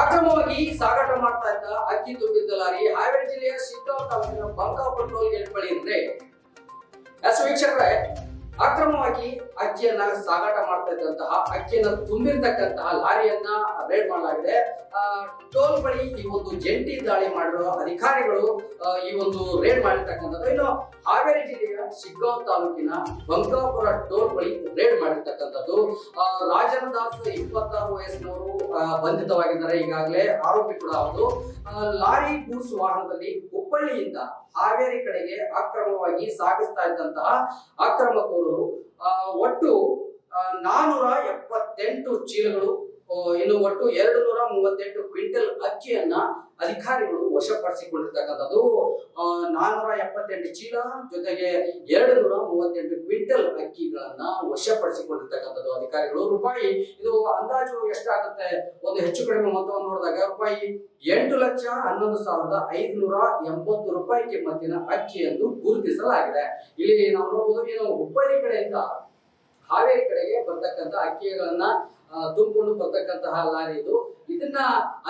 ಅಕ್ರಮವಾಗಿ ಸಾಗಾಟ ಮಾಡ್ತಾ ಇದ್ದ ಅಕ್ಕಿ ತುಂಬಿದ್ದ ಲಾರಿ ಹಾವೇರಿ ಜಿಲ್ಲೆಯ ಶಿಗ್ಗಾಂವ್ ತಾಲೂಕಿನ ಬಂಕಾಪುರ ಟೋಲ್ ಗೇಟ್ ಬಳಿ ಇದ್ರೆ ಎಸ್ ವೀಕ್ಷಕರೇ, ಅಕ್ರಮವಾಗಿ ಅಕ್ಕಿಯನ್ನ ಸಾಗಾಟ ಮಾಡ್ತಾ ಇದ್ದಂತಹ, ಅಕ್ಕಿಯನ್ನ ತುಂಬಿರ್ತಕ್ಕಂತಹ ಲಾರಿಯನ್ನ ರೇಡ್ ಮಾಡಲಾಗಿದೆ. ಟೋಲ್ ಬಳಿ ಈ ಒಂದು ಜಂಟಿ ದಾಳಿ ಮಾಡಿರುವ ಅಧಿಕಾರಿಗಳು ಈ ಒಂದು ರೇಡ್ ಮಾಡಿರ್ತಕ್ಕಂಥದ್ದು. ಇನ್ನು ಹಾವೇರಿ ಜಿಲ್ಲೆಯ ಶಿಗ್ಗಾಂವ್ ತಾಲೂಕಿನ ಬಂಕಾಪುರ ಟೋಲ್ ಬಳಿ ರಾಜನ್ ದಾಸ್ ಇಪ್ಪತ್ತಾರು ವಯಸ್ಸಿನವರು ಬಂಧಿತವಾಗಿದ್ದಾರೆ. ಈಗಾಗಲೇ ಆರೋಪಿ ಕೂಡ ಅವರು ಲಾರಿ ಗೂಡ್ಸ್ ವಾಹನದಲ್ಲಿ ಹುಬ್ಬಳ್ಳಿಯಿಂದ ಹಾವೇರಿ ಕಡೆಗೆ ಅಕ್ರಮವಾಗಿ ಸಾಗಿಸ್ತಾ ಇದ್ದಂತಹ ಅಕ್ರಮಕೋರರು ಒಟ್ಟು ನಾನೂರ ಎಪ್ಪತ್ತೆಂಟು ಚೀಲಗಳು ಇನ್ನು ಒಟ್ಟು ಎರಡು ನೂರ ಮೂವತ್ತೆಂಟು ಕ್ವಿಂಟಲ್ ಅಕ್ಕಿಯನ್ನ ಅಧಿಕಾರಿಗಳು ವಶಪಡಿಸಿಕೊಂಡಿರ್ತಕ್ಕಂಥದ್ದು. ನಾನೂರ ಎಪ್ಪತ್ತೆಂಟು ಚೀಲ, ಜೊತೆಗೆ ಎರಡು ನೂರ ಮೂವತ್ತೆಂಟು ಕ್ವಿಂಟಲ್ ಅಕ್ಕಿಗಳನ್ನ ವಶಪಡಿಸಿಕೊಂಡಿರ್ತಕ್ಕಂಥದ್ದು ಅಧಿಕಾರಿಗಳು. ರೂಪಾಯಿ, ಇದು ಅಂದಾಜು ಎಷ್ಟಾಗುತ್ತೆ? ಒಂದು ಹೆಚ್ಚು ಕಡಿಮೆ ಮೊತ್ತವನ್ನು ನೋಡಿದಾಗ ರೂಪಾಯಿ ಎಂಟು ಲಕ್ಷ ಹನ್ನೊಂದು ಸಾವಿರದ ಐದುನೂರ ಎಂಬತ್ತು ರೂಪಾಯಿ ಕಿಮ್ಮತ್ತಿನ ಅಕ್ಕಿ ಎಂದು ಗುರುತಿಸಲಾಗಿದೆ. ಇಲ್ಲಿ ನಾವು ನೋಡಬಹುದು ಏನು ಹುಬ್ಬಳ್ಳಿ ಕಡೆಯಿಂದ ಹಾವೇರಿ ಕಡೆಗೆ ಬರ್ತಕ್ಕಂಥ ಅಕ್ಕಿಗಳನ್ನ ತುಂಬಿಕೊಂಡು ಬರ್ತಕ್ಕಂತಹ ಲಾರಿ ಇದು. ಇದನ್ನ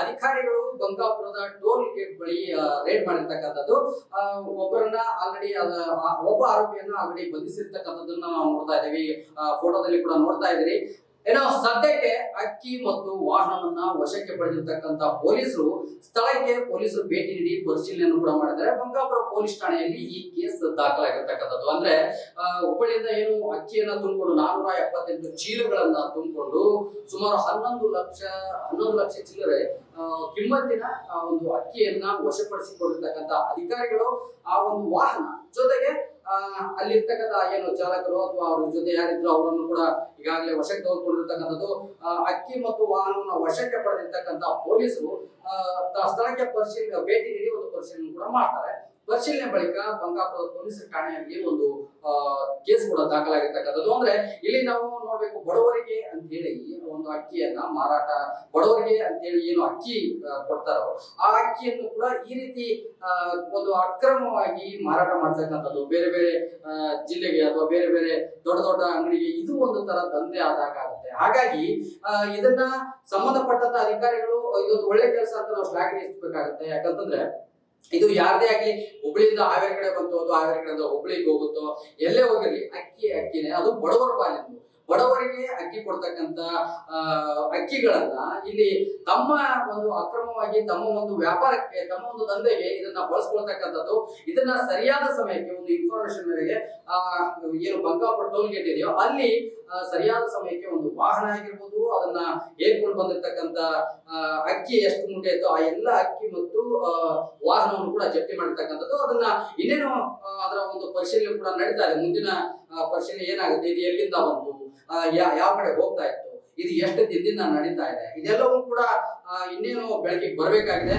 ಅಧಿಕಾರಿಗಳು ಬಂಕಾಪುರದ ಟೋಲ್ ಗೇಟ್ ಬಳಿ ರೇಡ್ ಮಾಡಿರ್ತಕ್ಕಂಥದ್ದು. ಒಬ್ಬರನ್ನ ಆಲ್ರೆಡಿ ಒಬ್ಬ ಆರೋಪಿಯನ್ನ ಆಲ್ರೆಡಿ ಬಂಧಿಸಿರ್ತಕ್ಕಂಥದ್ದನ್ನ ನಾವು ನೋಡ್ತಾ ಇದ್ದೀವಿ. ಫೋಟೋದಲ್ಲಿ ಕೂಡ ನೋಡ್ತಾ ಇದ್ದೀರಿ. ಏನೋ ಸದ್ಯಕ್ಕೆ ಅಕ್ಕಿ ಮತ್ತು ವಾಹನವನ್ನ ವಶಕ್ಕೆ ಪಡೆದಿರ್ತಕ್ಕಂಥ ಪೊಲೀಸರು ಸ್ಥಳಕ್ಕೆ ಪೊಲೀಸರು ಭೇಟಿ ನೀಡಿ ಪರಿಶೀಲನೆಯನ್ನು ಕೂಡ ಮಾಡಿದ್ದಾರೆ. ಬಂಗಾಪುರ ಪೊಲೀಸ್ ಠಾಣೆಯಲ್ಲಿ ಈ ಕೇಸ್ ದಾಖಲಾಗಿರ್ತಕ್ಕಂಥದ್ದು. ಅಂದ್ರೆ ಹುಬ್ಬಳ್ಳಿಯಿಂದ ಏನು ಅಕ್ಕಿಯನ್ನ ತುಂಬಿಕೊಂಡು ನಾನೂರ ಎಪ್ಪತ್ತೆಂಟು ಚೀಲಗಳನ್ನ ತುಂಬಿಕೊಂಡು ಸುಮಾರು ಹನ್ನೊಂದು ಲಕ್ಷ ಹನ್ನೊಂದು ಲಕ್ಷ ಚಿಲ್ಲರೆ ಕಿಮ್ಮತ್ತಿನ ಒಂದು ಅಕ್ಕಿಯನ್ನ ವಶಪಡಿಸಿಕೊಂಡಿರ್ತಕ್ಕಂಥ ಅಧಿಕಾರಿಗಳು ಆ ಒಂದು ವಾಹನ ಜೊತೆಗೆ ಅಲ್ಲಿರ್ತಕ್ಕಂಥ ಏನು ಚಾಲಕರು ಅಥವಾ ಅವ್ರ ಜೊತೆ ಯಾರಿದ್ರು ಅವರನ್ನು ಕೂಡ ಈಗಾಗಲೇ ವಶಕ್ಕೆ ತೆಗೆದುಕೊಂಡಿರ್ತಕ್ಕಂಥದ್ದು ಅಕ್ಕಿ ಮತ್ತು ವಾಹನವನ್ನು ವಶಕ್ಕೆ ಪಡೆದಿರ್ತಕ್ಕಂಥ ಪೊಲೀಸರು ಸ್ಥಳಕ್ಕೆ ಪರಿಶೀಲನೆ ಭೇಟಿ ನೀಡಿ ಒಂದು ಪರಿಶೀಲನೆ ಕೂಡ ಮಾಡ್ತಾರೆ. ಪರಿಶೀಲನೆ ಬಳಿಕ ಬಂಕಾಪುರದ ಪೊಲೀಸ್ ಠಾಣೆಯಲ್ಲಿ ಒಂದು ಕೇಸ್ ಕೂಡ ದಾಖಲಾಗಿರ್ತಕ್ಕಂಥದ್ದು. ಅಂದ್ರೆ ಇಲ್ಲಿ ನಾವು ನೋಡ್ಬೇಕು, ಬಡವರಿಗೆ ಅಂತ ಹೇಳಿ ಒಂದು ಅಕ್ಕಿಯನ್ನ ಮಾರಾಟ, ಬಡವರಿಗೆ ಅಂತ ಹೇಳಿ ಏನು ಅಕ್ಕಿ ಕೊಡ್ತಾರೋ, ಆ ಅಕ್ಕಿಯನ್ನು ಕೂಡ ಈ ರೀತಿ ಒಂದು ಅಕ್ರಮವಾಗಿ ಮಾರಾಟ ಮಾಡ್ತಕ್ಕಂಥದ್ದು. ಬೇರೆ ಬೇರೆ ಜಿಲ್ಲೆಗೆ ಅಥವಾ ಬೇರೆ ಬೇರೆ ದೊಡ್ಡ ದೊಡ್ಡ ಅಂಗಡಿಗೆ ಇದು ಒಂದು ತರ ದಂಧೆ ಆದಾಗ ಆಗುತ್ತೆ. ಹಾಗಾಗಿ ಇದನ್ನ ಸಂಬಂಧಪಟ್ಟಂತ ಅಧಿಕಾರಿಗಳು ಇದೊಂದು ಒಳ್ಳೆ ಕೆಲಸ ಅಂತ ನಾವು ಶ್ಲಾಘಿಸಬೇಕಾಗುತ್ತೆ ಯಾಕಂತಂದ್ರೆ ಇದು ಯಾರದೇ ಆಗಲಿ ಹುಬ್ಳಿಯಿಂದ ಹಾವೇರಿ ಕಡೆ ಬಂತು ಅದು ಹಾವೇರಿ ಕಡೆಯಿಂದ ಹುಬ್ಳಿಗೆ ಹೋಗುತ್ತೋ ಎಲ್ಲೇ ಹೋಗಿರ್ಲಿ, ಅಕ್ಕಿ, ಅಕ್ಕಿನೇ, ಅದು ಬಡವರ ಪಾಲಿದ್ದು ಬಡವರಿಗೆ ಅಕ್ಕಿ ಕೊಡ್ತಕ್ಕಂತ ಅಕ್ಕಿಗಳನ್ನ ಇಲ್ಲಿ ತಮ್ಮ ಒಂದು ಅಕ್ರಮವಾಗಿ, ತಮ್ಮ ಒಂದು ವ್ಯಾಪಾರಕ್ಕೆ, ತಮ್ಮ ಒಂದು ದಂಧೆಗೆ ಇದನ್ನ ಬಳಸ್ಕೊಳ್ತಕ್ಕಂಥದ್ದು. ಇದನ್ನ ಸರಿಯಾದ ಸಮಯಕ್ಕೆ ಒಂದು ಇನ್ಫಾರ್ಮೇಶನ್ ಮೇರೆಗೆ ಆ, ಏನು ಬಂಕಾಪುರ ಟೋಲ್ ಗೇಟ್ ಇದೆಯೋ, ಅಲ್ಲಿ ಸರಿಯಾದ ಸಮಯಕ್ಕೆ ಒಂದು ವಾಹನ ಆಗಿರ್ಬೋದು, ಅದನ್ನ ಏರ್ಕೊಂಡು ಬಂದಿರ್ತಕ್ಕಂತ ಅಕ್ಕಿ ಎಷ್ಟು ಮೂಟೆ ಇತ್ತು ಆ ಎಲ್ಲ ಅಕ್ಕಿ ಮತ್ತು ವಾಹನವನ್ನು ಕೂಡ ಜಪ್ತಿ ಮಾಡಿರ್ತಕ್ಕಂಥದ್ದು. ಅದನ್ನ ಇನ್ನೇನು ಅದರ ಒಂದು ಪರಿಶೀಲನೆ ಕೂಡ ನಡೀತಾ ಇದೆ. ಮುಂದಿನ ಆ, ಪರಿಶೀಲನೆ ಏನಾಗುತ್ತೆ? ಇದು ಎಲ್ಲಿಂದ ಬಂತು? ಯಾವ ಕಡೆ ಹೋಗ್ತಾ ಇತ್ತು? ಇದು ಎಷ್ಟು ದಿನದಿಂದ ನಡೀತಾ ಇದೆ? ಇದೆಲ್ಲವೂ ಕೂಡ ಇನ್ನೇನು ಬೆಳಕಿಗೆ ಬರಬೇಕಾಗಿದೆ?